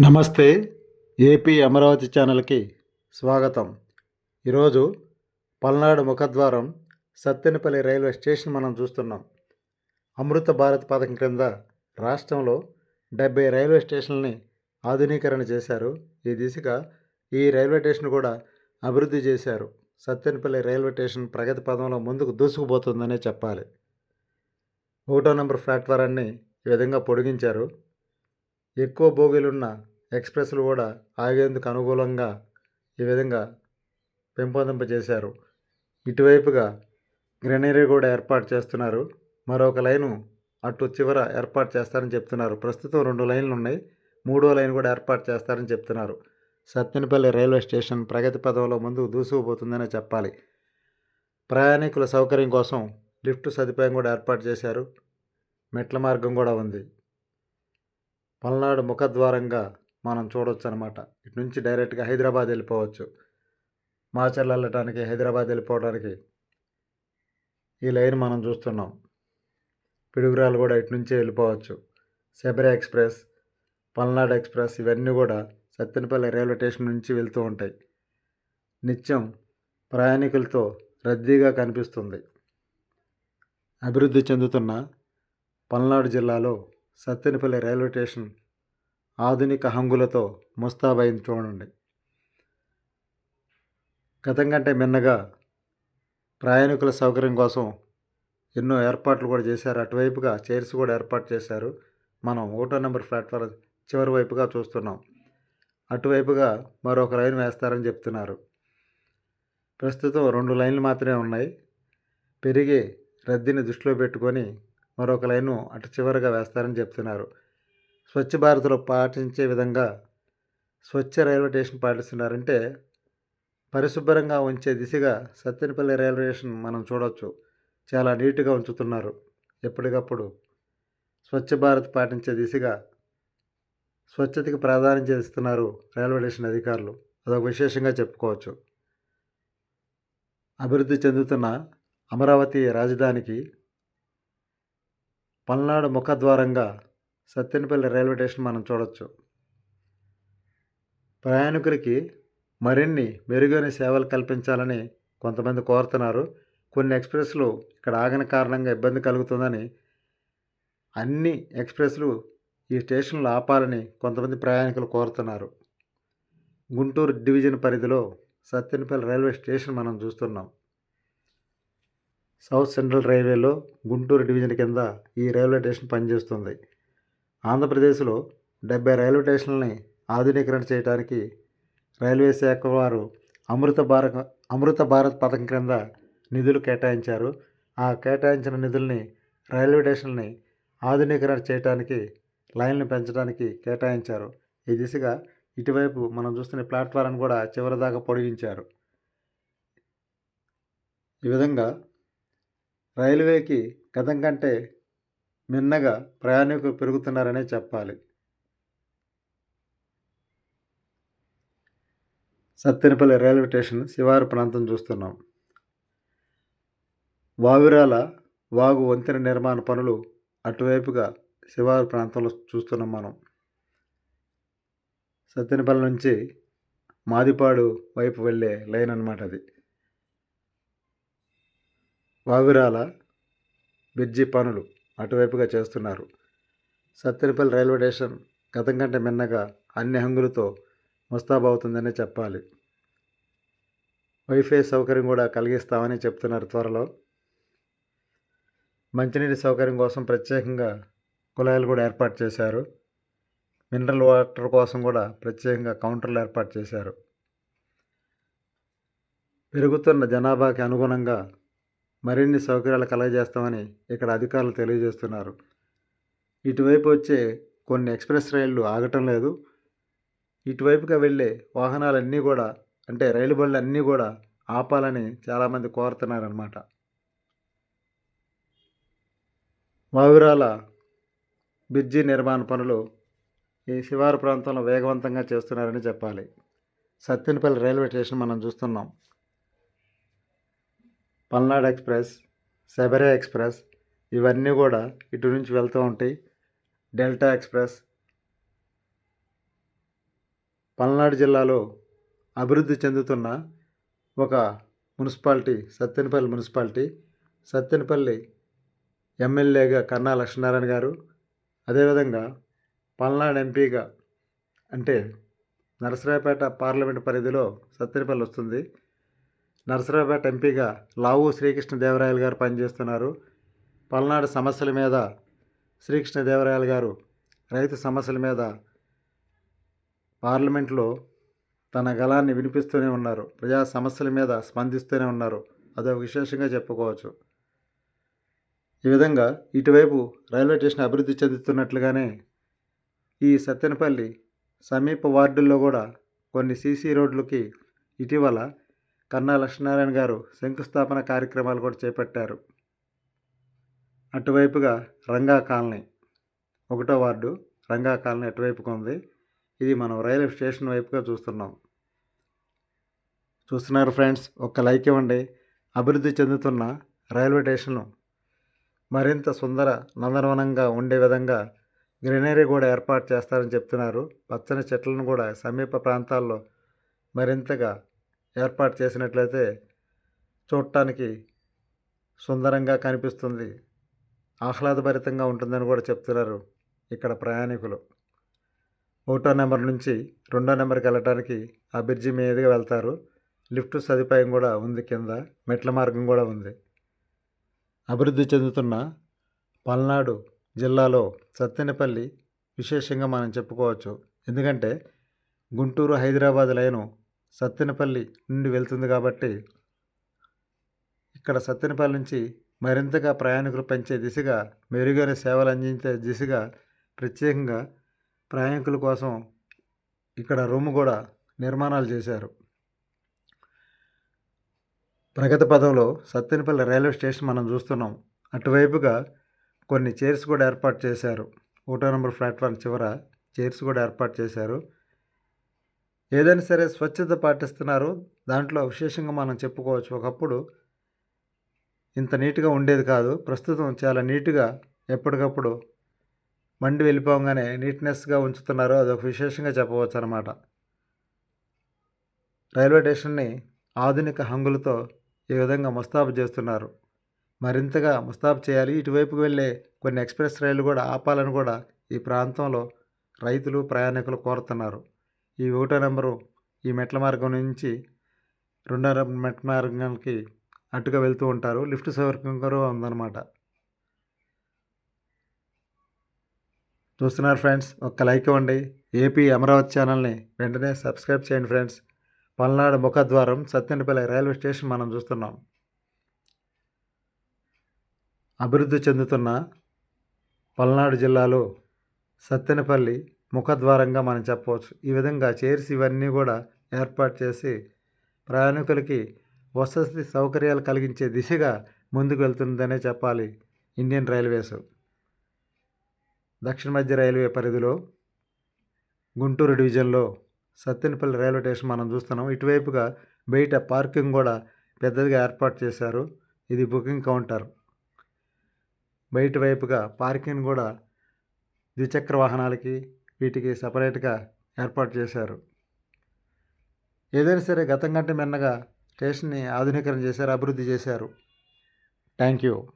నమస్తే ఏపీ అమరావతి ఛానల్కి స్వాగతం. ఈరోజు పల్నాడు ముఖద్వారం సత్తెనపల్లి రైల్వే స్టేషన్ మనం చూస్తున్నాం. అమృత భారత్ పథకం క్రింద రాష్ట్రంలో డెబ్బై రైల్వే స్టేషన్లని ఆధునీకరణ చేశారు. ఈ దిశగా ఈ రైల్వే స్టేషన్ కూడా అభివృద్ధి చేశారు. సత్తెనపల్లి రైల్వే స్టేషన్ ప్రగతి పదంలో ముందుకు దూసుకుపోతుందనే చెప్పాలి. ఒకటో నెంబర్ ప్లాట్ఫారాన్ని ఈ విధంగా పొడిగించారు. ఎక్కువ బోగీలున్న ఎక్స్ప్రెస్లు కూడా ఆగేందుకు అనుకూలంగా ఈ విధంగా పెంపొందింపజేశారు. ఇటువైపుగా గ్రెనరీ కూడా ఏర్పాటు చేస్తున్నారు. మరొక లైను అటు చివర ఏర్పాటు చేస్తారని చెప్తున్నారు. ప్రస్తుతం రెండు లైన్లు ఉన్నాయి. మూడో లైన్ కూడా ఏర్పాటు చేస్తారని చెప్తున్నారు. సత్తెనపల్లి రైల్వే స్టేషన్ ప్రగతి పదంలో ముందు దూసుకుపోతుందనే చెప్పాలి. ప్రయాణికుల సౌకర్యం కోసం లిఫ్ట్ సదుపాయం కూడా ఏర్పాటు చేశారు. మెట్ల మార్గం కూడా ఉంది. పల్నాడు ముఖద్వారంగా మనం చూడవచ్చు అనమాట ఇటు నుంచి డైరెక్ట్గా హైదరాబాద్ వెళ్ళిపోవచ్చు. మాచర్ల వెళ్ళటానికి హైదరాబాద్ వెళ్ళిపోవడానికి ఈ లైన్ మనం చూస్తున్నాం. పిడుగురాలు కూడా ఇటు నుంచే వెళ్ళిపోవచ్చు. శబరి ఎక్స్ప్రెస్ పల్నాడు ఎక్స్ప్రెస్ ఇవన్నీ కూడా సత్తెనపల్లి రైల్వే స్టేషన్ నుంచి వెళ్తూ ఉంటాయి. నిత్యం ప్రయాణికులతో రద్దీగా కనిపిస్తుంది. అభివృద్ధి చెందుతున్న పల్నాడు జిల్లాలో సత్తెనపల్లి రైల్వే స్టేషన్ ఆధునిక హంగులతో ముస్తాబైంది చూడండి. గతం కంటే మిన్నగా ప్రయాణికుల సౌకర్యం కోసం ఎన్నో ఏర్పాట్లు కూడా చేశారు. అటువైపుగా చైర్స్ కూడా ఏర్పాటు చేశారు. మనం ఓటో నెంబర్ ప్లాట్ఫారం చివరి వైపుగా చూస్తున్నాం. అటువైపుగా మరొక లైన్ వేస్తారని చెప్తున్నారు. ప్రస్తుతం రెండు లైన్లు మాత్రమే ఉన్నాయి. పెరిగే రద్దీని దృష్టిలో పెట్టుకొని మరొక లైను అటు చివరగా వేస్తారని చెప్తున్నారు. స్వచ్ఛ భారత్లో పాటించే విధంగా స్వచ్ఛ రైల్వే స్టేషన్ పాటిస్తున్నారంటే పరిశుభ్రంగా ఉంచే దిశగా సత్తెనపల్లి రైల్వే స్టేషన్ మనం చూడవచ్చు చాలా నీట్గా ఉంచుతున్నారు. ఎప్పటికప్పుడు స్వచ్ఛ భారత్ పాటించే దిశగా స్వచ్ఛతకి ప్రాధాన్యత ఇస్తున్నారు రైల్వే స్టేషన్ అధికారులు. అదొక విశేషంగా చెప్పుకోవచ్చు. అభివృద్ధి చెందుతున్న అమరావతి రాజధానికి పల్నాడు ముఖద్వారంగా సత్తెనపల్లి రైల్వే స్టేషన్ మనం చూడవచ్చు ప్రయాణికులకి మరిన్ని మెరుగైన సేవలు కల్పించాలని కొంతమంది కోరుతున్నారు. కొన్ని ఎక్స్ప్రెస్లు ఇక్కడ ఆగని కారణంగా ఇబ్బంది కలుగుతుందని అన్ని ఎక్స్ప్రెస్లు ఈ స్టేషన్లో ఆపాలని కొంతమంది ప్రయాణికులు కోరుతున్నారు. గుంటూరు డివిజన్ పరిధిలో సత్తెనపల్లి రైల్వే స్టేషన్ మనం చూస్తున్నాం. సౌత్ సెంట్రల్ రైల్వేలో గుంటూరు డివిజన్ కింద ఈ రైల్వే స్టేషన్ పనిచేస్తుంది. ఆంధ్రప్రదేశ్లో డెబ్బై రైల్వే స్టేషన్లని ఆధునీకరణ చేయడానికి రైల్వే శాఖ వారు అమృత భారత అమృత భారత్ పథకం క్రింద నిధులు కేటాయించారు. ఆ కేటాయించిన నిధుల్ని రైల్వే స్టేషన్ని ఆధునీకరణ చేయడానికి లైన్లు పెంచడానికి కేటాయించారు. ఈ దిశగా ఇటువైపు మనం చూస్తున్న ప్లాట్ఫారం కూడా చివరిదాకా పొడిగించారు. ఈ విధంగా రైల్వేకి గతం కంటే మిన్నగా ప్రయాణికులు పెరుగుతున్నారనే చెప్పాలి. సత్తెనపల్లి రైల్వే స్టేషన్ శివారు ప్రాంతం చూస్తున్నాం. వావిరాల వాగు వంతెన నిర్మాణ పనులు అటువైపుగా శివారు ప్రాంతంలో చూస్తున్నాం మనం. సత్తెనపల్లి నుంచి మాదిపాడు వైపు వెళ్ళే లైన్ అనమాట అది. వావిరాల బ్రిడ్జి పనులు అటువైపుగా చేస్తున్నారు. సత్తెనపల్లి రైల్వే స్టేషన్ గతం కంటే మిన్నగా అన్ని హంగులతో ముస్తాబవుతుందనే చెప్పాలి. వైఫై సౌకర్యం కూడా కలిగిస్తామని చెప్తున్నారు త్వరలో. మంచినీటి సౌకర్యం కోసం ప్రత్యేకంగా కుళాయిలు కూడా ఏర్పాటు చేశారు. మినరల్ వాటర్ కోసం కూడా ప్రత్యేకంగా కౌంటర్లు ఏర్పాటు చేశారు. పెరుగుతున్న జనాభాకి అనుగుణంగా మరిన్ని సౌకర్యాలు కలగజేస్తామని ఇక్కడ అధికారులు తెలియజేస్తున్నారు. ఇటువైపు వచ్చే కొన్ని ఎక్స్ప్రెస్ రైళ్ళు ఆగటం లేదు. ఇటువైపుగా వెళ్ళే వాహనాలన్నీ కూడా అంటే రైలు బళ్ళు అన్నీ కూడా ఆపాలని చాలామంది కోరుతున్నారన్నమాట. వావిరాల బ్రిడ్జి నిర్మాణ పనులు ఈ శివారు ప్రాంతంలో వేగవంతంగా చేస్తున్నారని చెప్పాలి. సత్తెనపల్లి రైల్వే స్టేషన్ మనం చూస్తున్నాం. పల్నాడు ఎక్స్ప్రెస్ శబరి ఎక్స్ప్రెస్ ఇవన్నీ కూడా ఇటు నుంచి వెళ్తూ ఉంటాయి. డెల్టా ఎక్స్ప్రెస్ పల్నాడు జిల్లాలో అభివృద్ధి చెందుతున్న ఒక మున్సిపాలిటీ సత్తెనపల్లి మున్సిపాలిటీ. సత్తెనపల్లి ఎమ్మెల్యేగా కన్నా లక్ష్మీనారాయణ గారు. అదేవిధంగా పల్నాడు ఎంపీగా అంటే నరసరావుపేట పార్లమెంట్ పరిధిలో సత్తెనపల్లి వస్తుంది. నరసరావుపేట ఎంపీగా లావు శ్రీకృష్ణదేవరాయలు గారు పనిచేస్తున్నారు. పల్నాడు సమస్యల మీద శ్రీకృష్ణదేవరాయలు గారు రైతు సమస్యల మీద పార్లమెంట్లో తన గళాన్ని వినిపిస్తూనే ఉన్నారు. ప్రజా సమస్యల మీద స్పందిస్తూనే ఉన్నారు. అదొక విశేషంగా చెప్పుకోవచ్చు. ఈ విధంగా ఇటువైపు రైల్వే స్టేషన్ అభివృద్ధి చెందుతున్నట్లుగానే ఈ సత్తెనపల్లి సమీప వార్డుల్లో కూడా కొన్ని సీసీ రోడ్లకి ఇటీవల కన్నా లక్ష్మీనారాయణ గారు శంకుస్థాపన కార్యక్రమాలు కూడా చేపట్టారు. అటువైపుగా రంగా కాలనీ ఒకటో వార్డు రంగా కాలనీ అటువైపుగా ఉంది. ఇది మనం రైల్వే స్టేషన్ వైపుగా చూస్తున్నాం. చూస్తున్నారు ఫ్రెండ్స్ ఒక్క లైక్ ఇవ్వండి. అభివృద్ధి చెందుతున్న రైల్వే స్టేషను మరింత సుందర నందనవనంగా ఉండే విధంగా గ్రీనరీ కూడా ఏర్పాటు చేస్తారని చెప్తున్నారు. పచ్చని చెట్లను కూడా సమీప ప్రాంతాల్లో మరింతగా ఏర్పాటు చేసినట్లయితే చూడటానికి సుందరంగా కనిపిస్తుంది. ఆహ్లాదభరితంగా ఉంటుందని కూడా చెప్తున్నారు ఇక్కడ ప్రయాణికులు. ఒకటో నెంబర్ నుంచి రెండో నెంబర్కి వెళ్ళటానికి ఆ బ్రిడ్జి మీదుగా వెళ్తారు. లిఫ్ట్ సదుపాయం కూడా ఉంది కింద మెట్ల మార్గం కూడా ఉంది. అభివృద్ధి చెందుతున్న పల్నాడు జిల్లాలో సత్తెనపల్లి విశేషంగా మనం చెప్పుకోవచ్చు. ఎందుకంటే గుంటూరు హైదరాబాద్ లైను సత్తెనపల్లి నుండి వెళ్తుంది కాబట్టి ఇక్కడ సత్తెనపల్లి నుంచి మరింతగా ప్రయాణికులు పెంచే దిశగా మెరుగైన సేవలు అందించే దిశగా ప్రత్యేకంగా ప్రయాణికుల కోసం ఇక్కడ రూమ్ కూడా నిర్మాణాలు చేశారు. ప్రగతి పదంలో సత్తెనపల్లి రైల్వే స్టేషన్ మనం చూస్తున్నాం. అటువైపుగా కొన్ని చైర్స్ కూడా ఏర్పాటు చేశారు. ఒకటో నెంబర్ ప్లాట్ఫామ్ చివర చైర్స్ కూడా ఏర్పాటు చేశారు. ఏదైనా సరే స్వచ్ఛత పాటిస్తున్నారు. దాంట్లో విశేషంగా మనం చెప్పుకోవచ్చు ఒకప్పుడు ఇంత నీట్గా ఉండేది కాదు. ప్రస్తుతం చాలా నీట్గా ఎప్పటికప్పుడు మండి వెళ్ళిపోగానే నీట్నెస్గా ఉంచుతున్నారు. అదొక విశేషంగా చెప్పవచ్చు అనమాట రైల్వే స్టేషన్ని ఆధునిక హంగులతో ఈ విధంగా ముస్తాబు చేస్తున్నారు. మరింతగా ముస్తాబు చేయాలి. ఇటువైపుకు వెళ్ళే కొన్ని ఎక్స్ప్రెస్ రైళ్ళు కూడా ఆపాలని కూడా ఈ ప్రాంతంలో రైతులు ప్రయాణికులు కోరుతున్నారు. ఈ ఒకటో నెంబరు ఈ మెట్ల మార్గం నుంచి రెండో మెట్ల మార్గానికి అటుగా వెళ్తూ ఉంటారు. లిఫ్ట్ సౌకర్యం కూడా ఉందన్నమాట. చూస్తున్నారు ఫ్రెండ్స్ ఒక్క లైక్ ఇవ్వండి. ఏపీ అమరావతి ఛానల్ని వెంటనే సబ్స్క్రైబ్ చేయండి ఫ్రెండ్స్. పల్నాడు ముఖద్వారం సత్యనపల్లి రైల్వే స్టేషన్ మనం చూస్తున్నాం. అభివృద్ధి చెందుతున్న పల్నాడు జిల్లాలో సత్తెనపల్లి ముఖద్వారంగా మనం చెప్పవచ్చు. ఈ విధంగా చైర్స్ ఇవన్నీ కూడా ఏర్పాటు చేసి ప్రయాణికులకి వసతి సౌకర్యాలు కలిగించే దిశగా ముందుకు వెళ్తుందనే చెప్పాలి ఇండియన్ రైల్వేస్. దక్షిణ మధ్య రైల్వే పరిధిలో గుంటూరు డివిజన్లో సత్తెనపల్లి రైల్వే స్టేషన్ మనం చూస్తున్నాం. ఇటువైపుగా బయట పార్కింగ్ కూడా పెద్దదిగా ఏర్పాటు చేశారు. ఇది బుకింగ్ కౌంటర్. బయట వైపుగా పార్కింగ్ కూడా ద్విచక్ర వాహనాలకి వీటికి సపరేట్గా ఏర్పాటు చేశారు. ఏదైనా సరే గతం కంటే మిన్నగా స్టేషన్ని ఆధునీకరణ చేశారు అభివృద్ధి చేశారు. Thank you